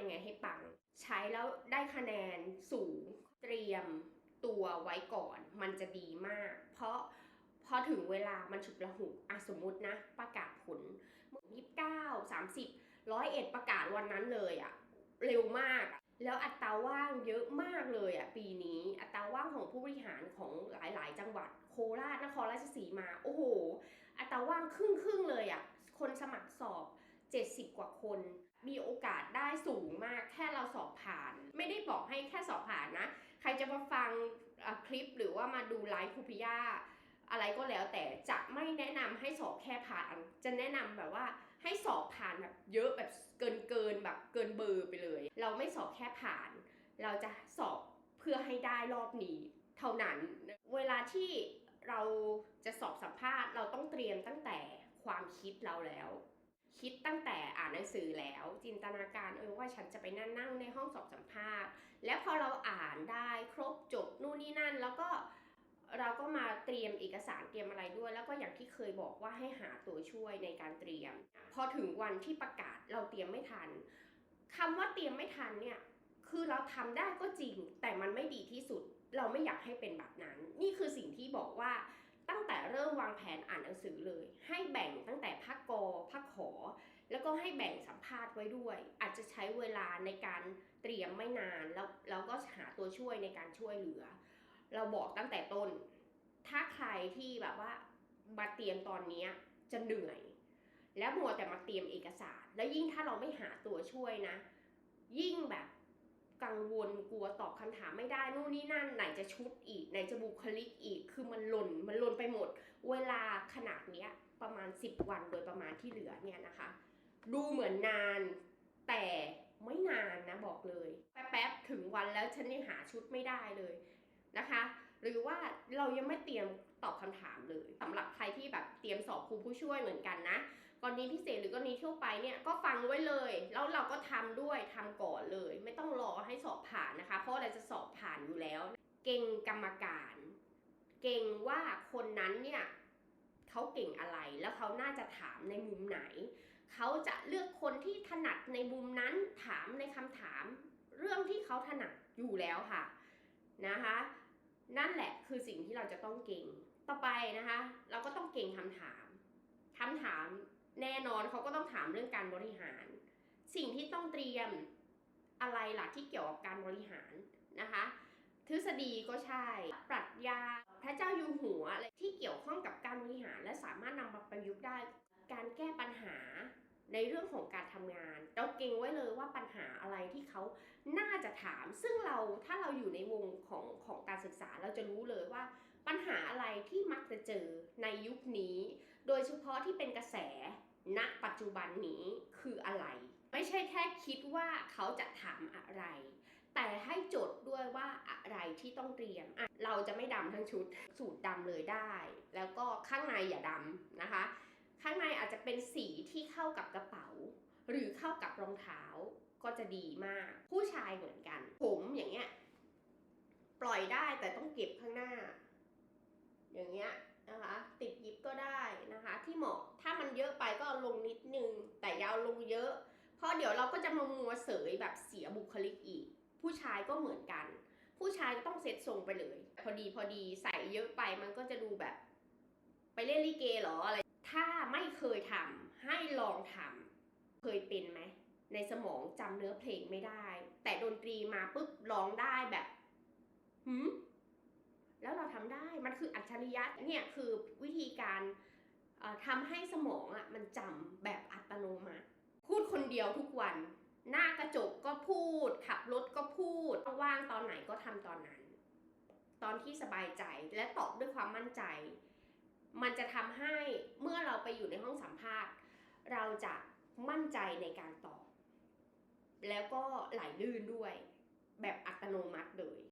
ยังไงให้ปัง ใช้แล้วได้คะแนนสูงเตรียมตัวไว้ก่อน มันจะดีมาก เพราะพอถึงเวลามันฉุกละหุกอะสมมตินะ ประกาศผลยี่สิบเก้าสามสิบร้อยเอ็ดประกาศวันนั้นเลยอะเร็วมากอะแล้วอัตราว่างเยอะมากเลยอะปีนี้ อัตราว่างของผู้บริหารของหลายๆ จังหวัดโคราชนครราชสีมา โอ้โห อัตราว่างครึ่งครึ่งๆเลยอะคนสมัครสอบ 70 กว่าคน มีโอกาสได้สูงมากแค่เราสอบผ่าน ไม่ได้บอกให้แค่สอบผ่านนะ ใครจะมาฟังคลิปหรือว่ามาดูไลฟ์คูพิยาอะไรก็แล้วแต่จะไม่แนะนำให้สอบแค่ผ่าน จะแนะนำแบบว่าให้สอบผ่านแบบเยอะแบบเกินเกินแบบเกินเบอร์ไปเลย เราไม่สอบแค่ผ่าน เราจะสอบเพื่อให้ได้รอบนี้ เท่านั้น เวลาที่เราจะสอบสัมภาษณ์ เราต้องเตรียมตั้งแต่ความคิดเราแล้ว คิดตั้งแต่อ่านหนังสือแล้ว จินตนาการเออว่าฉันจะไปนั่งนั่งในห้องสอบสัมภาษณ์ แล้วพอเราอ่านได้ครบจบนู่นนี่นั่น แล้วก็เราก็มาเตรียมเอกสารเตรียมอะไรด้วย แล้วก็อย่างที่เคยบอกว่าให้หาตัวช่วยในการเตรียม พอถึงวันที่ประกาศเราเตรียมไม่ทันคำว่าเตรียมไม่ทันเนี่ยคือเราทำได้ก็จริง แต่มันไม่ดีที่สุดเราไม่อยากให้เป็นแบบนั้น นี่คือสิ่งที่บอกว่าตั้งแต่เริ่มวางแผนอ่านหนังสือเลย ให้แบ่งตั้งแต่ภาคกอภาคขอ แล้วก็ให้แบ่งสัมภาษณ์ไว้ด้วย อาจจะใช้เวลาในการเตรียมไม่นานแล้วเราก็หาตัวช่วยในการช่วยเหลือ เราบอกตั้งแต่ต้น ถ้าใครที่แบบว่ามาเตรียมตอนนี้จะเหนื่อย แล้วมัวแต่มาเตรียมเอกสาร แล้วยิ่งถ้าเราไม่หาตัวช่วยนะ ยิ่งแบบกังวลกลัวตอบคำถามไม่ได้นู่นนี่นั่น ไหนจะชุดอีก ไหนจะบุคลิกอีก คือมันหล่นมันหล่นไปหมด เวลาขนาดเนี้ยประมาณ 10 วันโดยประมาณที่เหลือเนี่ยนะคะ ดูเหมือนนาน แต่ไม่นานนะบอกเลย แป๊บๆถึงวันแล้วฉันยังหาชุดไม่ได้เลยนะคะ หรือว่าเรายังไม่เตรียมตอบคำถามเลยสำหรับใครที่แบบเตรียมสอบครูผู้ช่วยเหมือนกันนะกรณีพิเศษหรือกรณีทั่วไปเนี่ยก็ฟังไว้เลย แล้วเราก็ทำด้วยทำก่อนเลย ไม่ต้องรอให้สอบผ่านนะคะ เพราะเราจะสอบผ่านอยู่แล้ว เก่งกรรมการ เก่งว่าคนนั้นเนี่ยเขาเก่งอะไรแล้วเขาน่าจะถามในมุมไหน เขาจะเลือกคนที่ถนัดในมุมนั้นถามในคำถาม เรื่องที่เขาถนัดอยู่แล้วค่ะนะคะ นั่นแหละคือสิ่งที่เราจะต้องเก่งต่อไปนะคะ เราก็ต้องเก่งคำถามคำถามแน่นอนเขาก็ต้องถามเรื่องการบริหาร สิ่งที่ต้องเตรียมอะไรหล่ะที่เกี่ยวกับการบริหารนะคะทฤษฎีก็ใช่ ปรัชญา พระเจ้าอยู่หัวอะไรที่เกี่ยวข้องกับการบริหาร และสามารถนำมาประยุกต์ได้ การแก้ปัญหาในเรื่องของการทำงาน เราเก่งไว้เลยว่าปัญหาอะไรที่เขาน่าจะถาม ซึ่งเราถ้าเราอยู่ในวงของของการศึกษาเราจะรู้เลยว่า ปัญหาอะไรที่มักจะเจอในยุคนี้ โดยเฉพาะที่เป็นกระแสณปัจจุบันนี้คืออะไร ไม่ใช่แค่คิดว่าเขาจะถามอะไร แต่ให้จดด้วยว่าอะไรที่ต้องเตรียมอะเราจะไม่ดำทั้งชุดสูตรดำเลยได้ แล้วก็ข้างในอย่าดำนะคะ ข้างใน เป็นสีที่เข้ากับกระเป๋า หรือเข้ากับรองเท้าก็จะดีมาก ผู้ชายเหมือนกัน ผมอย่างเงี้ย ปล่อยได้แต่ต้องเก็บข้างหน้า อย่างเงี้ยนะคะ ติดยิบก็ได้นะคะ ที่เหมาะถ้ามันเยอะไปก็ลงนิดนึง แต่ยาวลงเยอะ เพราะเดี๋ยวเราก็จะมามัวเสยแบบเสียบุคลิกอีก ผู้ชายก็เหมือนกัน ผู้ชายก็ต้องเซ็ตทรงไปเลย พอดีพอดีใส่เยอะไปมันก็จะดูแบบ ไปเล่นลิเกเหรออะไร ถ้าไม่เคยทำให้ลองทำเคยเป็นไหม ในสมองจำเนื้อเพลงไม่ได้ แต่ดนตรีมาปุ๊บร้องได้แบบหืมแล้วเราทำได้มันคืออัจฉริยะเนี่ยคือวิธีการทำให้สมองอะ่ะมันจำแบบอัตโนมัติ พูดคนเดียวทุกวัน หน้ากระจกก็พูด ขับรถก็พูดว่างตอนไหนก็ทำตอนนั้น ตอนที่สบายใจและตอบด้วยความมั่นใจ มันจะทำให้เมื่อเราไปอยู่ในห้องสัมภาษณ์ เราจะมั่นใจในการตอบ แล้วก็ไหลลื่นด้วย แบบอัตโนมัติเลย